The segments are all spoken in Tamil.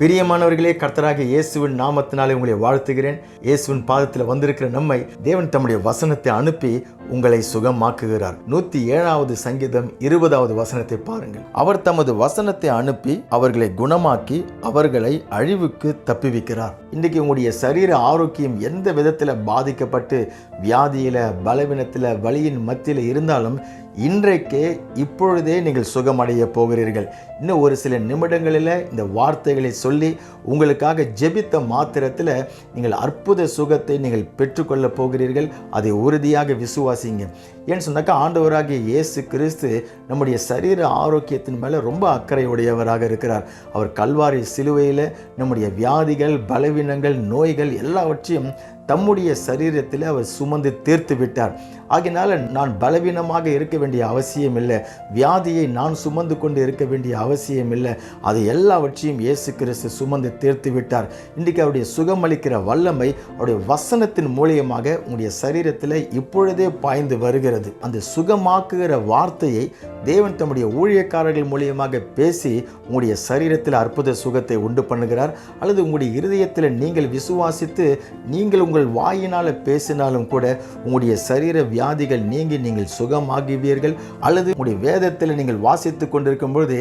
பிரியமானவர்களே கர்த்தராக இயேசுவின் நாமத்தினாலே உங்களை வாழ்த்துகிறேன். இயேசுவின் பாதத்தில் வந்திருக்கிற நம்மை தேவன் தம்முடைய வசனத்தை அனுப்பி உங்களை சுகமாக்குகிறார். நூத்தி ஏழாவது சங்கீதம் இருபதாவது வசனத்தை பாருங்கள். அவர் தமது வசனத்தை அனுப்பி அவர்களை குணமாக்கி அவர்களை அழிவுக்கு தப்பிவிக்கிறார். இன்றைக்கு உங்களுடைய சரீர ஆரோக்கியம் எந்த விதத்தில் பாதிக்கப்பட்டு வியாதியில பலவீனத்தில் வலியின் மத்தியில் இருந்தாலும் இன்றைக்கே இப்பொழுதே நீங்கள் சுகமடைய போகிறீர்கள். இன்னும் ஒரு சில நிமிடங்களில் இந்த வார்த்தைகளை சொல்லி உங்களுக்காக ஜெபித்த மாத்திரத்தில் நீங்கள் அற்புத சுகத்தை நீங்கள் பெற்றுக்கொள்ளப் போகிறீர்கள். அதை உறுதியாக விசுவாசிங்க ஏன்னு சொன்னாக்கா ஆண்டவராகிய இயேசு கிறிஸ்து நம்முடைய சரீர ஆரோக்கியத்தின் மேலே ரொம்ப அக்கறையுடையவராக இருக்கிறார். அவர் கல்வாரி சிலுவையில் நம்முடைய வியாதிகள் பலவீனங்கள் நோய்கள் எல்லாவற்றையும் தம்முடைய சரீரத்தில் அவர் சுமந்து தீர்த்து விட்டார். ஆகினால நான் பலவீனமாக இருக்க வேண்டிய அவசியம் இல்லை வியாதியை நான் சுமந்து கொண்டு இருக்க வேண்டிய அவசியம் இல்லை அது எல்லாவற்றையும் இயேசு கிறிஸ்து சுமந்து தீர்த்து விட்டார். இன்றைக்கு அவருடைய சுகமளிக்கிற வல்லமை அவருடைய வசனத்தின் மூலியமாக உங்களுடைய சரீரத்தில் இப்பொழுதே பாய்ந்து வருகிறது. அந்த சுகமாக்குகிற வார்த்தையை தேவன் தம்முடைய ஊழியக்காரர்கள் மூலியமாக பேசி உங்களுடைய சரீரத்தில் அற்புத சுகத்தை உண்டு பண்ணுகிறார். அல்லது உங்களுடைய இருதயத்தில் நீங்கள் விசுவாசித்து நீங்கள் உங்கள் வாயினால் பேசினாலும் கூட உங்களுடைய சரீர வியாதிகள் நீங்கி நீங்கள் சுகமாகுவீர்கள். அல்லது உங்களுடைய வேதத்தில் நீங்கள் வாசித்து கொண்டிருக்கும் பொழுது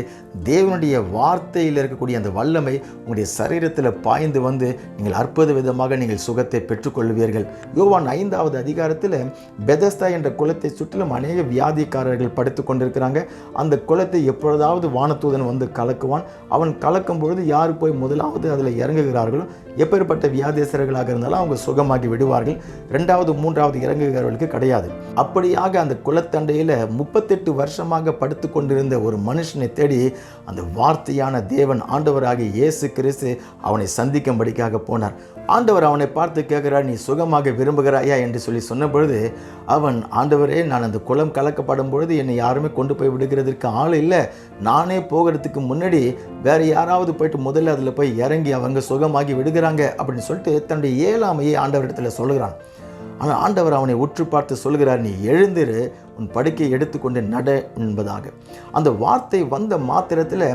தேவனுடைய வார்த்தையில் இருக்கக்கூடிய அந்த வல்லமை உங்களுடைய சரீரத்தில் பாய்ந்து வந்து நீங்கள் அற்புத விதமாக நீங்கள் சுகத்தை பெற்றுக்கொள்வீர்கள். யோவான் ஐந்தாவது அதிகாரத்தில் பெதஸ்தா என்ற குலத்தை சுற்றிலும் அநேக வியாதிக்காரர்கள் படுத்து சொல்கிறாங்க அந்த குளத்தை எப்பொழுதாவது வானத்தூதன் வந்து கலக்குவான். அவன் கலக்கும் பொழுது யார் போய் முதலாவது அதில் இறங்குகிறார்களோ எப்பேற்பட்ட வியாதேசர்களாக இருந்தாலும் அவங்க சுகமாகி விடுவார்கள். ரெண்டாவது மூன்றாவது இறங்குகிறவர்களுக்கு கிடையாது. அப்படியாக அந்த குலத்தண்டையில் முப்பத்தெட்டு வருஷமாக படுத்து கொண்டிருந்த ஒரு மனுஷனை தேடி அந்த வார்த்தையான தேவன் ஆண்டவராகிய இயேசு கிறிஸ்து அவனை சந்திக்கும்படிக்காக போனார். ஆண்டவர் அவனை பார்த்து கேட்கிறார் நீ சுகமாக விரும்புகிறாயா? என்று சொல்லி சொன்ன பொழுது அவன் ஆண்டவரே நான் அந்த குளம் கலக்கப்படும் பொழுது என்னை யாருமே கொண்டு போய் விடுகிறதுக்கு ஆள் இல்லை. நானே போகிறதுக்கு முன்னாடி வேற யாராவது போயிட்டு முதல்ல அதில் போய் இறங்கி அவங்க சுகமாகி விடுகிறாங்க அப்படின்னு சொல்லிட்டு தன்னுடைய ஏழாமையை ஆண்டவரிடத்தில் சொல்கிறான் ஆனால் ஆண்டவர் அவனை உற்று பார்த்து சொல்கிறார் நீ எழுந்திரு உன் படுக்கையை எடுத்துக்கொண்டு நட என்பதாக. அந்த வார்த்தை வந்த மாத்திரத்தில்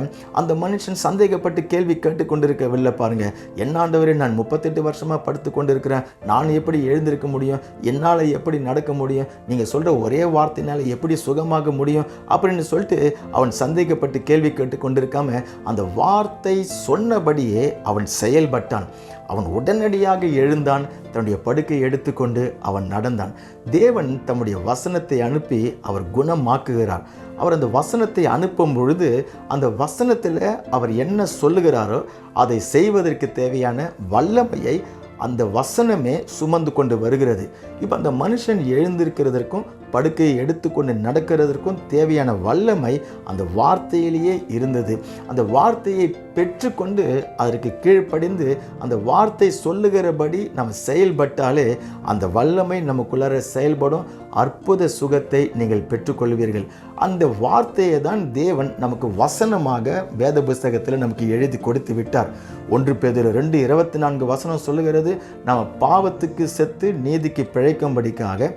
அந்த மனுஷன் சந்தேகப்பட்டு கேள்வி கேட்டுக்கொண்டிருக்கவில்லை பாருங்கள் பாருங்க. என்ன ஆண்டவரே நான் முப்பத்தெட்டு வருஷமாக படுத்து கொண்டிருக்கிறேன் நான் எப்படி எழுந்திருக்க முடியும்? என்னால் எப்படி நடக்க முடியும்? நீங்கள் சொல்கிற ஒரே வார்த்தையினால் எப்படி சுகமாக முடியும்? அப்படின்னு சொல்லிட்டு அவன் சந்தேகப்பட்டு கேள்வி கேட்டு கொண்டிருக்காம அந்த வார்த்தை சொன்னபடியே அவன் செயல்பட்டான். அவன் உடனடியாக எழுந்தான் தன்னுடைய படுக்கை எடுத்துக்கொண்டு அவன் நடந்தான். தேவன் தம்முடைய வசனத்தை அனுப்பி அவர் குணமாக்குகிறார். அவர் அந்த வசனத்தை அனுப்பும் பொழுது அந்த வசனத்தில் அவர் என்ன சொல்லுகிறாரோ அதை செய்வதற்கு தேவையான வல்லமையை அந்த வசனமே சுமந்து கொண்டு வருகிறது. இப்போ அந்த மனுஷன் எழுந்திருக்கிறதற்கும் படுக்கையை எடுத்துக்கொண்டு நடக்கிறதற்கும் தேவையான வல்லமை அந்த வார்த்தையிலேயே இருந்தது. அந்த வார்த்தையை பெற்றுக்கொண்டு அதற்கு கீழ்ப்படிந்து அந்த வார்த்தை சொல்லுகிறபடி நம்ம செயல்பட்டாலே அந்த வல்லமை நமக்குள்ளார செயல்படும். அற்புத சுகத்தை நீங்கள் பெற்றுக்கொள்வீர்கள். அந்த வார்த்தையை தான் தேவன் நமக்கு வசனமாக வேத புஸ்தகத்தில் நமக்கு எழுதி கொடுத்து விட்டார். ஒன்று பேதில் ரெண்டு இருபத்தி நான்கு வசனம் சொல்லுகிறது நம்ம பாவத்துக்கு செத்து நீதிக்கு பிழைக்கும்படிக்காக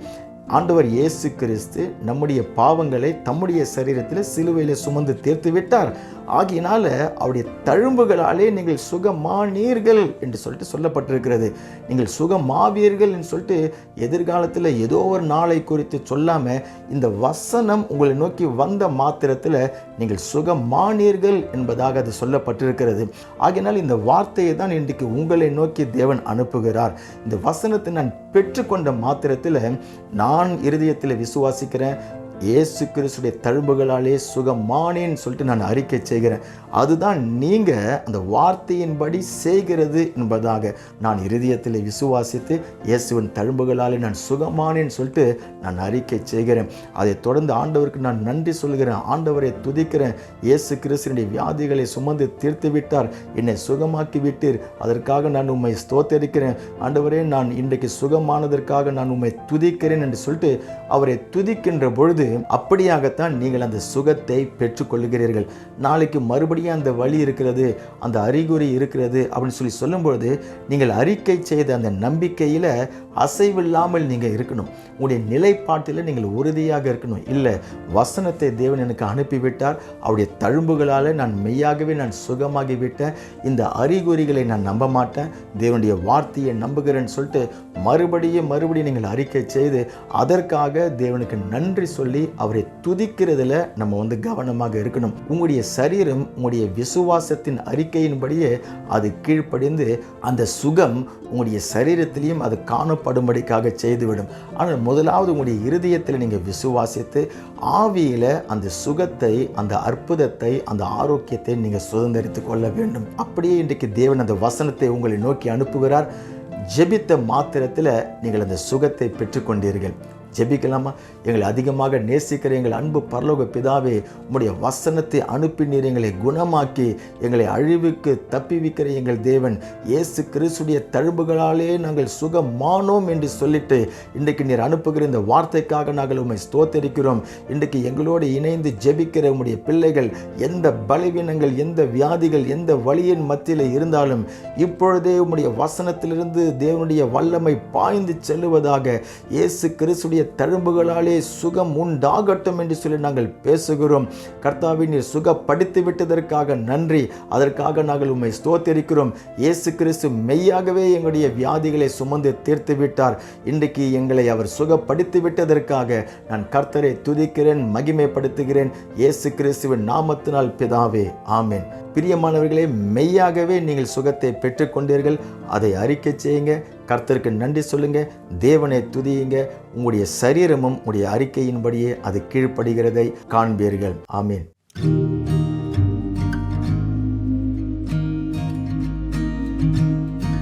ஆண்டவர் இயேசு கிறிஸ்து நம்முடைய பாவங்களை தம்முடைய சரீரத்தில் சிலுவையில் சுமந்து தீர்த்து விட்டார். ஆகியனால அவருடைய தழும்புகளாலே நீங்கள் சுகமானீர்கள் என்று சொல்லிட்டு சொல்லப்பட்டிருக்கிறது. நீங்கள் சுகமாவீர்கள் என்று சொல்லிட்டு எதிர்காலத்தில் ஏதோ ஒரு நாளை குறித்து சொல்லாமல் இந்த வசனம் உங்களை நோக்கி வந்த மாத்திரத்தில் நீங்கள் சுகமானீர்கள் என்பதாக அது சொல்லப்பட்டிருக்கிறது. ஆகினால் இந்த வார்த்தையை தான் இன்றைக்கு உங்களை நோக்கி தேவன் அனுப்புகிறார். இந்த வசனத்தை நான் பெற்றுக்கொண்ட மாத்திரத்தில் நான் இருதயத்தில் விசுவாசிக்கிறேன் இயேசு கிறிஸ்துடைய தழும்புகளாலே சுகமானேன்னு சொல்லிட்டு நான் அறிக்கை செய்கிறேன். அதுதான் நீங்கள் அந்த வார்த்தையின்படி செய்கிறது என்பதாக நான் இருதயத்தில் விசுவாசித்து இயேசுவின் தழும்புகளாலே நான் சுகமானேன்னு சொல்லிட்டு நான் அறிக்கை செய்கிறேன். அதை தொடர்ந்து ஆண்டவருக்கு நான் நன்றி சொல்கிறேன். ஆண்டவரை துதிக்கிறேன். இயேசு கிறிஸ்துடைய வியாதிகளை சுமந்து தீர்த்து விட்டார். என்னை சுகமாக்கி விட்டீர். அதற்காக நான் உம்மை ஸ்தோத்தரிக்கிறேன். ஆண்டவரே நான் இன்றைக்கு சுகமானதற்காக நான் உண்மை துதிக்கிறேன் என்று சொல்லிட்டு அவரை துதிக்கின்ற பொழுது அப்படியாகத்தான் நீங்கள் அந்த சுகத்தை பெற்றுக்கொள்கிறீர்கள் நாளைக்கு மறுபடியும் அந்த வழி இருக்கிறது அந்த அறிகுறி இருக்கிறது அப்படின்னு சொல்லி சொல்லும்பொழுது நீங்கள் அறிக்கை செய்த அந்த நம்பிக்கையில் அசைவில்லாமல் நீங்கள் இருக்கணும். உங்களுடைய நிலைப்பாட்டில் நீங்கள் உறுதியாக இருக்கணும். இல்லை வசனத்தை தேவன் எனக்கு அனுப்பிவிட்டார். அவருடைய தழும்புகளால் நான் மெய்யாகவே நான் சுகமாகி விட்டேன் இந்த அறிகுறிகளை நான் நம்ப மாட்டேன். தேவனுடைய வார்த்தையை நம்புகிறேன்னு சொல்லிட்டு மறுபடியும் மறுபடியும் நீங்கள் அறிக்கை செய்து அதற்காக தேவனுக்கு நன்றி சொல்லி அவரை துதிக்கிறதுல நம்ம வந்து கவனமாக இருக்கணும். உங்களுடைய சரீரம் உங்களுடைய விசுவாசத்தின் அறிக்கையின்படியே அது கீழ்ப்படிந்து அந்த சுகம் உங்களுடைய சரீரத்திலையும் அது காணப்படும்படிக்காக செய்துவிடும். ஆனால் முதலாவது உங்களுடைய இருதயத்தில் நீங்கள் விசுவாசித்து ஆவியில் அந்த சுகத்தை அந்த அற்புதத்தை அந்த ஆரோக்கியத்தை நீங்கள் சுதந்திரித்து கொள்ள வேண்டும். அப்படியே இன்றைக்கு தேவன் அந்த வசனத்தை உங்களை நோக்கி அனுப்புகிறார். ஜெபித்த மாத்திரத்தில் நீங்கள் அந்த சுகத்தை பெற்றுக்கொண்டீர்கள். ஜெபிக்கலாமா? எங்களை அதிகமாக நேசிக்கிற எங்கள் அன்பு பரலோக பிதாவே உம்முடைய வசனத்தை அனுப்பினீர் எங்களை குணமாக்கி எங்களை அழிவுக்கு தப்பிவிக்கிற எங்கள் தேவன் இயேசு கிறிஸ்துடைய தழும்புகளாலே நாங்கள் சுகமானோம் என்று சொல்லிட்டு இன்றைக்கு நீர் அனுப்புகிற இந்த வார்த்தைக்காக நாங்கள் உண்மை ஸ்தோத்தரிக்கிறோம். இன்றைக்கு எங்களோடு இணைந்து ஜெபிக்கிற உம்முடைய பிள்ளைகள் எந்த பலவீனங்கள் எந்த வியாதிகள் எந்த வழியின் மத்தியில் இருந்தாலும் இப்பொழுதே உம்முடைய வசனத்திலிருந்து தேவனுடைய வல்லமை பாய்ந்து செல்லுவதாக இயேசு கிறிஸ்துடைய தழும்புகளாலே சுகம் உண்டாகட்டும் என்று சொல்லி நாங்கள் பேசுகிறோம். கர்த்தாவின் நீர் சுகப்படுத்தி விட்டதற்காக நன்றி. அதற்காக நாங்கள் உண்மை ஸ்தோத்தரிக்கிறோம். இயேசு கிறிஸ்து மெய்யாகவே எங்களுடைய வியாதிகளை சுமந்து தீர்த்து விட்டார். இன்றைக்கு எங்களை அவர் சுகப்படுத்தி விட்டதற்காக நான் கர்த்தரை துதிக்கிறேன் மகிமைப்படுத்துகிறேன். இயேசு கிறிஸ்துவின் நாமத்தினால் பிதாவே ஆமேன். பிரியமானவர்களே மெய்யாகவே நீங்கள் சுகத்தை பெற்றுக்கொண்டீர்கள். அதை அறிக்கை செய்யுங்க. கர்த்தருக்கு நன்றி சொல்லுங்கள் தேவனை துதியுங்க. உங்களுடைய சரீரமும் உங்களுடைய அறிக்கையின்படியே அது கீழ்ப்படுகிறதை காண்பீர்கள். ஆமீன்.